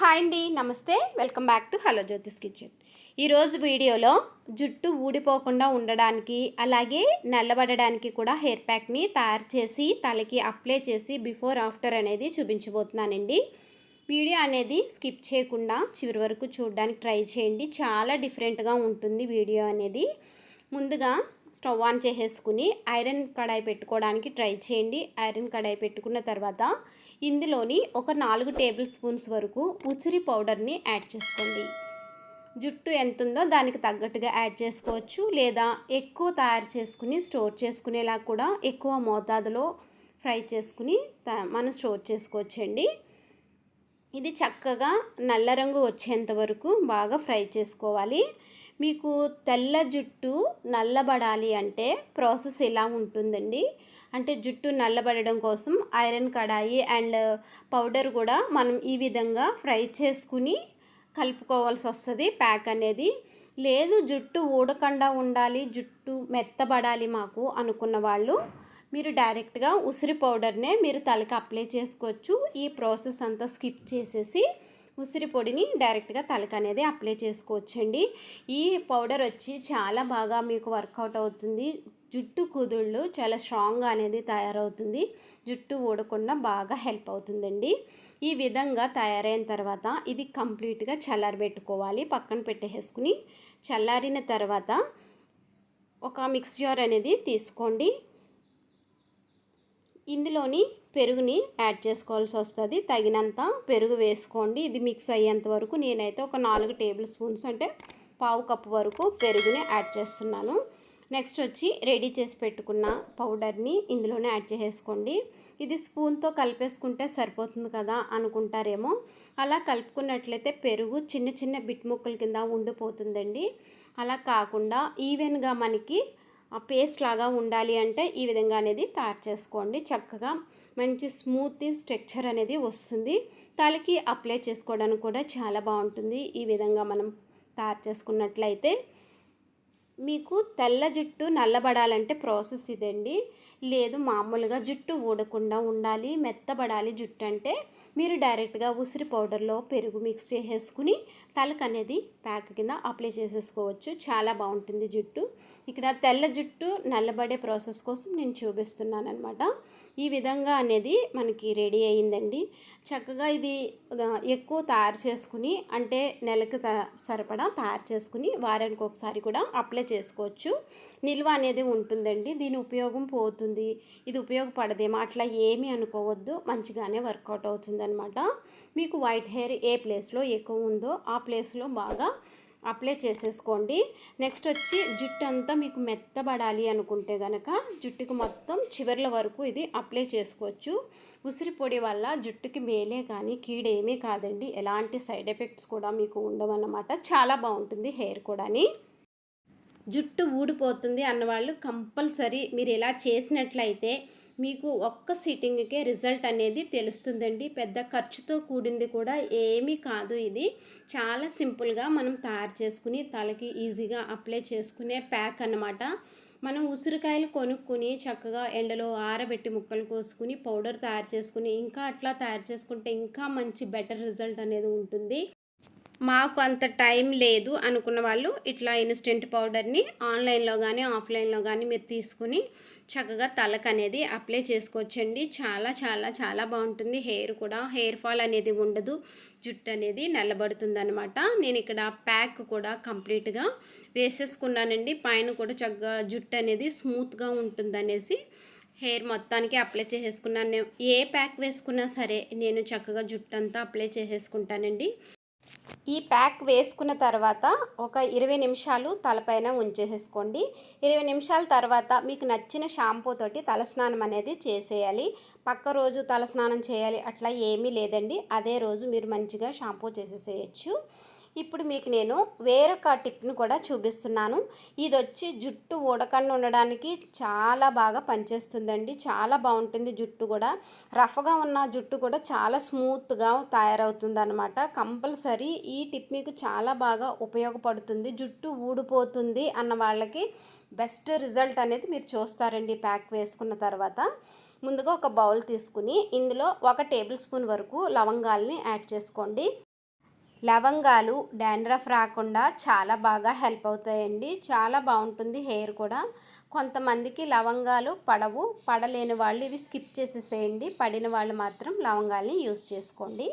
Hi అండి నమస్తే. Welcome back to hello Jyothi's kitchen. ఈరోజు వీడియోలో జుట్టు ఊడిపోకుండా ఉండడానికి అలాగే నల్లబడడానికి కూడా హెయిర్ ప్యాక్ని తయారు చేసి తలకి అప్లై చేసి బిఫోర్ ఆఫ్టర్ అనేది చూపించబోతున్నానండి. వీడియో అనేది స్కిప్ చేయకుండా చివరి వరకు చూడడానికి ట్రై చేయండి. చాలా డిఫరెంట్గా ఉంటుంది వీడియో అనేది. ముందుగా స్టవ్ ఆన్ చేసేసుకుని ఐరన్ కడాయి పెట్టుకోవడానికి ట్రై చేయండి. ఐరన్ కడాయి పెట్టుకున్న తర్వాత ఇందులోని ఒక నాలుగు టేబుల్ స్పూన్స్ వరకు ఉసిరి పౌడర్ని యాడ్ చేసుకోండి. జుట్టు ఎంత ఉందో దానికి తగ్గట్టుగా యాడ్ చేసుకోవచ్చు. లేదా ఎక్కువ తయారు చేసుకుని స్టోర్ చేసుకునేలా కూడా ఎక్కువ మోతాదులో ఫ్రై చేసుకుని మనం స్టోర్ చేసుకోవచ్చండి. ఇది చక్కగా నల్ల రంగు వచ్చేంత వరకు బాగా ఫ్రై చేసుకోవాలి. మీకు తెల్ల జుట్టు నల్లబడాలి అంటే ప్రాసెస్ ఎలా ఉంటుందండి? అంటే జుట్టు నల్లబడడం కోసం ఐరన్ కడాయి అండ్ పౌడర్ కూడా మనం ఈ విధంగా ఫ్రై చేసుకుని కలుపుకోవాల్సి వస్తుంది ప్యాక్ అనేది. లేదు జుట్టు ఊడకుండా ఉండాలి జుట్టు మెత్తబడాలి మాకు అనుకున్న వాళ్ళు మీరు డైరెక్ట్గా ఉసిరి పౌడర్నే మీరు తలకి అప్లై చేసుకోవచ్చు. ఈ ప్రాసెస్ అంతా స్కిప్ చేసేసి ఉసిరి పొడిని డైరెక్ట్గా తలక అనేది అప్లై చేసుకోవచ్చండి. ఈ పౌడర్ వచ్చి చాలా బాగా మీకు వర్కౌట్ అవుతుంది. జుట్టు కుదుళ్ళు చాలా స్ట్రాంగ్గా అనేది తయారవుతుంది. జుట్టు ఊడకుండా బాగా హెల్ప్ అవుతుందండి. ఈ విధంగా తయారైన తర్వాత ఇది కంప్లీట్గా చల్లారబెట్టుకోవాలి పక్కన పెట్టేసుకుని చల్లారిన తర్వాత ఒక మిక్స్ జార్ అనేది తీసుకోండి. ఇందులోని పెరుగుని యాడ్ చేసుకోవాల్సి వస్తుంది. తగినంత పెరుగు వేసుకోండి. ఇది మిక్స్ అయ్యేంత వరకు నేనైతే ఒక నాలుగు టేబుల్ స్పూన్స్ అంటే పావు కప్పు వరకు పెరుగుని యాడ్ చేస్తున్నాను. నెక్స్ట్ వచ్చి రెడీ చేసి పెట్టుకున్న పౌడర్ని ఇందులోనే యాడ్ చేసేసుకోండి. ఇది స్పూన్తో కలిపేసుకుంటే సరిపోతుంది కదా అనుకుంటారేమో. అలా కలుపుకున్నట్లయితే పెరుగు చిన్న చిన్న బిట్ ముక్కల కింద ఉండిపోతుందండి. అలా కాకుండా ఈవెన్గా మనకి పేస్ట్ లాగా ఉండాలి అంటే ఈ విధంగా అనేది తయారు చేసుకోండి. చక్కగా మంచి స్మూత్ స్ట్రక్చర్ అనేది వస్తుంది. తలకి అప్లై చేసుకోవడానికి కూడా చాలా బాగుంటుంది. ఈ విధంగా మనం తయారు చేసుకున్నట్లయితే మీకు తెల్ల జుట్టు నల్లబడాలంటే ప్రాసెస్ ఇదండి. లేదు మామూలుగా జుట్టు ఊడకుండా ఉండాలి మెత్తబడాలి జుట్టు అంటే మీరు డైరెక్ట్గా ఉసిరి పౌడర్లో పెరుగు మిక్స్ చేసేసుకుని తలకు అనేది ప్యాక్ కింద అప్లై చేసేసుకోవచ్చు. చాలా బాగుంటుంది జుట్టు. ఇక్కడ తెల్ల జుట్టు నల్లబడే ప్రాసెస్ కోసం నేను చూపిస్తున్నాను అనమాట ఈ విధంగా అనేది మనకి రెడీ అయిందండి. చక్కగా ఇది ఎక్కువ తయారు చేసుకుని అంటే నెలకు సరిపడా తయారు చేసుకుని వారానికి ఒకసారి కూడా అప్లై చేసుకోవచ్చు. నిల్వ అనేది ఉంటుందండి. దీని ఉపయోగం పోతుంది. ఇది ఉపయోగపడదేమో అట్లా ఏమీ అనుకోవద్దు. మంచిగానే వర్కౌట్ అవుతుందన్నమాట. మీకు వైట్ హెయిర్ ఏ ప్లేస్లో ఎక్కువ ఉందో ఆ ప్లేస్లో బాగా అప్లై చేసేసుకోండి. నెక్స్ట్ వచ్చి జుట్టు అంతా మీకు మెత్తబడాలి అనుకుంటే కనుక జుట్టుకు మొత్తం చివర్ల వరకు ఇది అప్లై చేసుకోవచ్చు. ఉసిరి పొడి వల్ల జుట్టుకి మేలే కానీ కీడేమీ కాదండి. ఎలాంటి సైడ్ ఎఫెక్ట్స్ కూడా మీకు ఉండవన్నమాట. చాలా బాగుంటుంది హెయిర్ కూడాని. జుట్టు ఊడిపోతుంది అన్నవాళ్ళు కంపల్సరీ మీరు ఇలా చేసినట్లయితే మీకు ఒక్క సిట్టింగ్కే రిజల్ట్ అనేది తెలుస్తుందండి. పెద్ద ఖర్చుతో కూడింది కూడా ఏమీ కాదు ఇది. చాలా సింపుల్గా మనం తయారు చేసుకుని తలకి ఈజీగా అప్లై చేసుకునే ప్యాక్ అనమాట మనం ఉసిరికాయలు కొనుక్కుని చక్కగా ఎండలో ఆరబెట్టి ముక్కలు కోసుకుని పౌడర్ తయారు చేసుకుని ఇంకా అట్లా తయారు చేసుకుంటే ఇంకా మంచి బెటర్ రిజల్ట్ అనేది ఉంటుంది. మాకు అంత టైం లేదు అనుకున్న వాళ్ళు ఇట్లా ఇన్స్టెంట్ పౌడర్ని ఆన్లైన్లో కానీ ఆఫ్లైన్లో కానీ మీరు తీసుకుని చక్కగా తలకు అనేది అప్లై చేసుకోవచ్చండి. చాలా చాలా చాలా బాగుంటుంది. హెయిర్ కూడా హెయిర్ ఫాల్ అనేది ఉండదు. జుట్టు అనేది నల్లబడుతుంది అనమాట నేను ఇక్కడ ప్యాక్ కూడా కంప్లీట్గా వేసేసుకున్నానండి. పైన కూడా చక్కగా జుట్టు అనేది స్మూత్గా ఉంటుందనేసి హెయిర్ మొత్తానికి అప్లై చేసేసుకున్నాను. ఏ ప్యాక్ వేసుకున్నా సరే నేను చక్కగా జుట్టు అంతా అప్లై చేసేసుకుంటానండి. ఈ ప్యాక్ వేసుకున్న తర్వాత ఒక ఇరవై నిమిషాలు తలపైన ఉంచేసేసుకోండి. ఇరవై నిమిషాల తర్వాత మీకు నచ్చిన షాంపూ తోటి తలస్నానం అనేది చేసేయాలి. పక్క రోజు తలస్నానం చేయాలి అట్లా ఏమీ లేదండి. అదే రోజు మీరు మంచిగా షాంపూ చేసేసేయచ్చు. ఇప్పుడు మీకు నేను వేరొక టిప్ను కూడా చూపిస్తున్నాను. ఇది వచ్చి జుట్టు ఊడకుండా ఉండడానికి చాలా బాగా పనిచేస్తుందండి. చాలా బాగుంటుంది జుట్టు కూడా. రఫ్గా ఉన్న జుట్టు కూడా చాలా స్మూత్గా తయారవుతుంది అనమాట కంపల్సరీ ఈ టిప్ మీకు చాలా బాగా ఉపయోగపడుతుంది. జుట్టు ఊడిపోతుంది అన్న వాళ్ళకి బెస్ట్ రిజల్ట్ అనేది మీరు చూస్తారండి ప్యాక్ వేసుకున్న తర్వాత. ముందుగా ఒక బౌల్ తీసుకుని ఇందులో ఒక టేబుల్ స్పూన్ వరకు లవంగాల్ని యాడ్ చేసుకోండి. లవంగాలు డాండ్రఫ్ రాకుండా చాలా బాగా హెల్ప్ అవుతాయండి. చాలా బాగుంటుంది హెయిర్ కూడా. కొంతమందికి లవంగాలు పడవు పడలేని వాళ్ళు ఇవి స్కిప్ చేసేసేయండి. పడిన వాళ్ళు మాత్రం లవంగాల్ని యూస్ చేసుకోండి.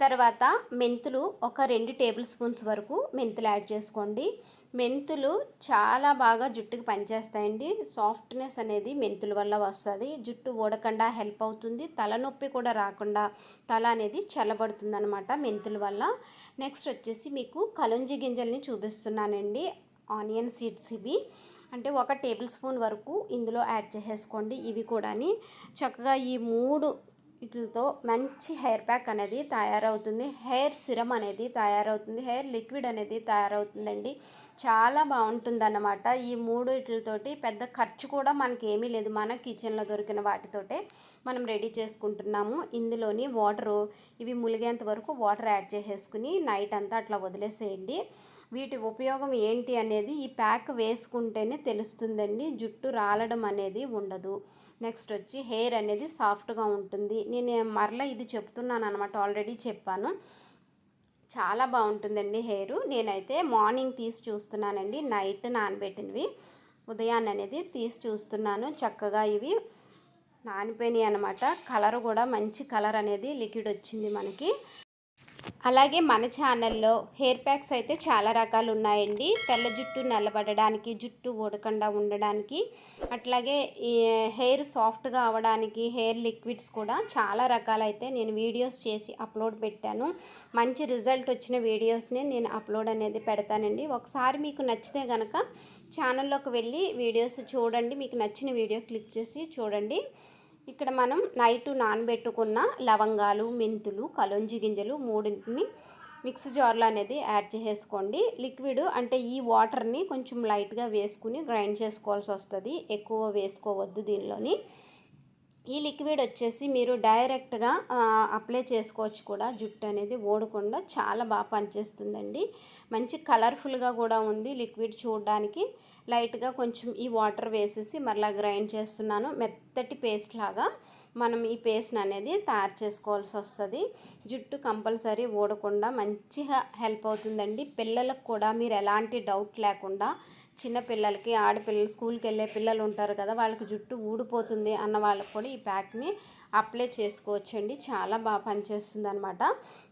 తర్వాత మెంతులు ఒక రెండు టేబుల్ స్పూన్స్ వరకు మెంతులు యాడ్ చేసుకోండి. మెంతులు చాలా బాగా జుట్టుకి పనిచేస్తాయండి. సాఫ్ట్నెస్ అనేది మెంతుల వల్ల వస్తుంది. జుట్టు ఊడకుండా హెల్ప్ అవుతుంది. తలనొప్పి కూడా రాకుండా తల అనేది చల్లబడుతుంది అనమాట మెంతుల వల్ల. నెక్స్ట్ వచ్చేసి మీకు కలుంజి గింజల్ని చూపిస్తున్నానండి. ఆనియన్ సీడ్స్ ఇవి. అంటే ఒక టేబుల్ స్పూన్ వరకు ఇందులో యాడ్ చేసేసుకోండి. ఇవి కూడాని చక్కగా ఈ మూడు వీటితో మంచి హెయిర్ ప్యాక్ అనేది తయారవుతుంది. హెయిర్ సిరమ్ అనేది తయారవుతుంది. హెయిర్ లిక్విడ్ అనేది తయారవుతుందండి. చాలా బాగుంటుంది అన్నమాట ఈ మూడు వీటితోటి పెద్ద ఖర్చు కూడా మనకి ఏమీ లేదు. మన కిచెన్లో దొరికిన వాటితోటే మనం రెడీ చేసుకుంటున్నాము. ఇందులోని వాటరు ఇవి ములిగేంత వరకు వాటర్ యాడ్ చేసేసుకుని నైట్ అంతా అట్లా వదిలేసేయండి. వీటి ఉపయోగం ఏంటి అనేది ఈ ప్యాక్ వేసుకుంటేనే తెలుస్తుందండి. జుట్టు రాలడం అనేది ఉండదు. నెక్స్ట్ వచ్చి హెయిర్ అనేది సాఫ్ట్గా ఉంటుంది. నేను మరలా ఇది చెప్తున్నాను అనమాట ఆల్రెడీ చెప్పాను. చాలా బాగుంటుందండి హెయిర్. నేనైతే మార్నింగ్ తీసి చూస్తున్నానండి. నైట్ నానబెట్టినవి. ఉదయాన్ని అనేది తీసి చూస్తున్నాను. చక్కగా ఇవి నానిపోయినాయి అనమాట కలర్ కూడా మంచి కలర్ అనేది లిక్విడ్ వచ్చింది మనకి. అలాగే మన ఛానల్లో హెయిర్ ప్యాక్స్ అయితే చాలా రకాలు ఉన్నాయండి. తెల్ల జుట్టు నల్లబడడానికి జుట్టు ఊడకుండా ఉండడానికి అట్లాగే హెయిర్ సాఫ్ట్గా అవ్వడానికి హెయిర్ లిక్విడ్స్ కూడా చాలా రకాలైతే నేను వీడియోస్ చేసి అప్లోడ్ పెట్టాను. మంచి రిజల్ట్ వచ్చిన వీడియోస్ని నేను అప్లోడ్ అనేది పెడతానండి. ఒకసారి మీకు నచ్చితే కనుక ఛానల్లోకి వెళ్ళి వీడియోస్ చూడండి. మీకు నచ్చిన వీడియో క్లిక్ చేసి చూడండి. ఇక్కడ మనం నైట్ నానబెట్టుకున్న లవంగాలు మెంతులు కలొంజి గింజలు మూడింటిని మిక్స్ జార్లో అనేది యాడ్ చేసేసుకోండి. లిక్విడ్ అంటే ఈ వాటర్ని కొంచెం లైట్గా వేసుకుని గ్రైండ్ చేసుకోవాల్సి వస్తుంది. ఎక్కువ వేసుకోవద్దు దీనిలోని. ఈ లిక్విడ్ వచ్చేసి మీరు డైరెక్ట్గా అప్లై చేసుకోవచ్చు కూడా. జుట్టు అనేది ఓడకుండా చాలా బాగా పనిచేస్తుందండి. మంచి కలర్ఫుల్గా కూడా ఉంది లిక్విడ్ చూడడానికి. లైట్గా కొంచెం ఈ వాటర్ వేసేసి మరలా గ్రైండ్ చేస్తున్నాను. మెత్తటి పేస్ట్ లాగా మనం ఈ పేస్ట్ అనేది తయారు చేసుకోవాల్సి వస్తుంది. జుట్టు కంపల్సరీ ఓడకుండా మంచిగా హెల్ప్ అవుతుందండి. పిల్లలకు కూడా మీరు ఎలాంటి డౌట్ లేకుండా చిన్నపిల్లలకి ఆడపిల్లలు స్కూల్కి వెళ్ళే పిల్లలు ఉంటారు కదా వాళ్ళకి జుట్టు ఊడిపోతుంది అన్న వాళ్ళకి కూడా ఈ ప్యాక్ని అప్లై చేసుకోవచ్చండి. చాలా బాగా పనిచేస్తుంది అనమాట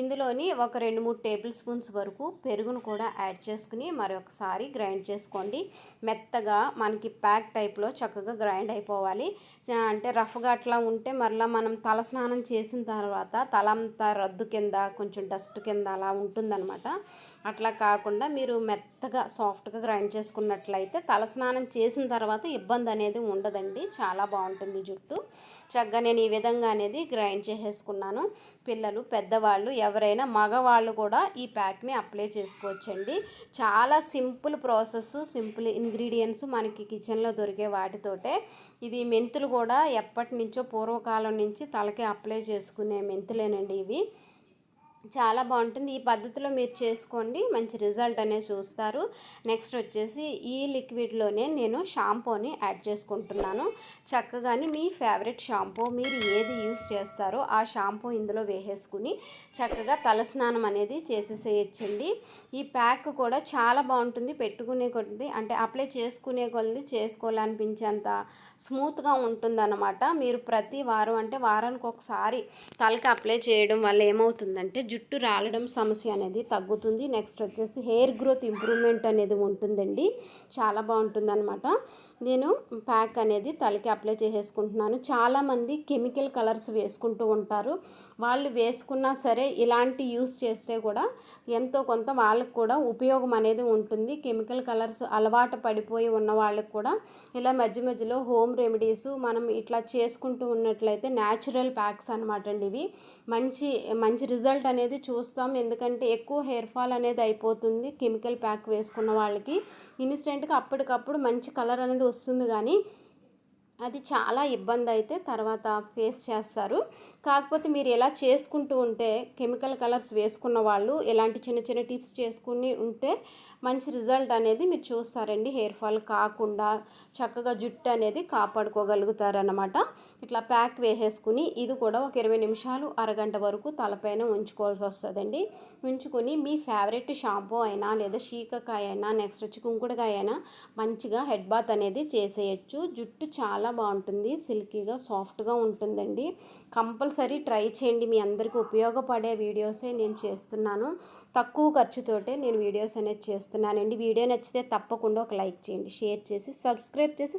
ఇందులోని ఒక రెండు మూడు టేబుల్ స్పూన్స్ వరకు పెరుగును కూడా యాడ్ చేసుకుని మరొకసారి గ్రైండ్ చేసుకోండి. మెత్తగా మనకి ప్యాక్ టైప్లో చక్కగా గ్రైండ్ అయిపోవాలి. అంటే రఫ్గా అట్లా ఉంటే మరలా మనం తల స్నానం చేసిన తర్వాత తలంతా రద్దు కింద కొంచెం డస్ట్ కింద అలా ఉంటుందన్నమాట. అట్లా కాకుండా మీరు మెత్తగా సాఫ్ట్గా గ్రైండ్ చేసుకున్నట్లయితే తలస్నానం చేసిన తర్వాత ఇబ్బంది అనేది ఉండదండి. చాలా బాగుంటుంది జుట్టు. చక్కగా నేను ఈ విధంగా అనేది గ్రైండ్ చేసేసుకున్నాను. పిల్లలు పెద్దవాళ్ళు ఎవరైనా మగవాళ్ళు కూడా ఈ ప్యాక్ని అప్లై చేసుకోవచ్చండి. చాలా సింపుల్ ప్రాసెస్ సింపుల్ ఇంగ్రీడియంట్స్ మనకి కిచెన్లో దొరికే వాటితోటే. ఇది మెంతులు కూడా ఎప్పటి నుంచో పూర్వకాలం నుంచి తలకి అప్లై చేసుకునే మెంతులేనండి ఇవి. చాలా బాగుంటుంది. ఈ పద్ధతిలో మీరు చేసుకోండి. మంచి రిజల్ట్ అనేది చూస్తారు. నెక్స్ట్ వచ్చేసి ఈ లిక్విడ్లోనే నేను షాంపూని యాడ్ చేసుకుంటున్నాను. చక్కగాని మీ ఫేవరెట్ షాంపూ మీరు ఏది యూస్ చేస్తారో ఆ షాంపూ ఇందులో వేసేసుకుని చక్కగా తలస్నానం అనేది చేసేసేయచ్చండి. ఈ ప్యాక్ కూడా చాలా బాగుంటుంది. పెట్టుకునే కొద్ది అంటే అప్లై చేసుకునే కొద్ది చేసుకోవాలనిపించేంత స్మూత్గా ఉంటుందన్నమాట. మీరు ప్రతి వారం అంటే వారానికి ఒకసారి తలకి అప్లై చేయడం వల్ల ఏమవుతుందంటే జుట్టు రాలడం సమస్య అనేది తగ్గుతుంది. నెక్స్ట్ వచ్చేసి హెయిర్ గ్రోత్ ఇంప్రూవ్మెంట్ అనేది ఉంటుందండి. చాలా బాగుంటుంది అనమాట నేను ప్యాక్ అనేది తలకి అప్లై చేసేసుకుంటున్నాను. చాలామంది కెమికల్ కలర్స్ వేసుకుంటూ ఉంటారు. వాళ్ళు వేసుకున్నా సరే ఇలాంటి యూస్ చేస్తే కూడా ఎంతో కొంత వాళ్ళకు కూడా ఉపయోగం అనేది ఉంటుంది. కెమికల్ కలర్స్ అలవాటు పడిపోయి ఉన్న వాళ్ళకి కూడా ఇలా మధ్య మధ్యలో హోమ్ రెమెడీస్ మనం ఇట్లా చేసుకుంటూ ఉన్నట్లయితే న్యాచురల్ ప్యాక్స్ అనమాట అండి ఇవి. మంచి మంచి రిజల్ట్ అనేది చూస్తాం. ఎందుకంటే ఎక్కువ హెయిర్ ఫాల్ అనేది అయిపోతుంది కెమికల్ ప్యాక్ వేసుకున్న వాళ్ళకి. ఇన్స్టెంట్గా అప్పటికప్పుడు మంచి కలర్ అనేది వస్తుంది కానీ అది చాలా ఇబ్బంది అయితే తర్వాత ఫేస్ చేస్తారు. కాకపోతే మీరు ఎలా చేసుకుంటూ ఉంటే కెమికల్ కలర్స్ వేసుకున్న వాళ్ళు ఎలాంటి చిన్న చిన్న టిప్స్ చేసుకుని ఉంటే మంచి రిజల్ట్ అనేది మీరు చూస్తారండి. హెయిర్ ఫాల్ కాకుండా చక్కగా జుట్టు అనేది కాపాడుకోగలుగుతారనమాట ఇట్లా ప్యాక్ వేసేసుకుని ఇది కూడా ఒక ఇరవై నిమిషాలు అరగంట వరకు తలపైన ఉంచుకోవాల్సి వస్తుందండి. ఉంచుకొని మీ ఫేవరెట్ షాంపూ అయినా లేదా షీకకాయ అయినా నెక్స్ట్ వచ్చి కుంకుడుకాయ అయినా మంచిగా హెడ్ బాత్ అనేది చేసేయచ్చు. జుట్టు చాలా బాగుంటుంది సిల్కీగా సాఫ్ట్గా ఉంటుందండి. కంపల్సరీ ట్రై చేయండి. మీ అందరికీ ఉపయోగపడే వీడియోసే నేను చేస్తున్నాను. తక్కువ ఖర్చుతోటే నేను వీడియోస్ అనేది చేస్తున్నానండి. వీడియో నచ్చితే తప్పకుండా ఒక లైక్ చేయండి. షేర్ చేసి సబ్స్క్రైబ్ చేసి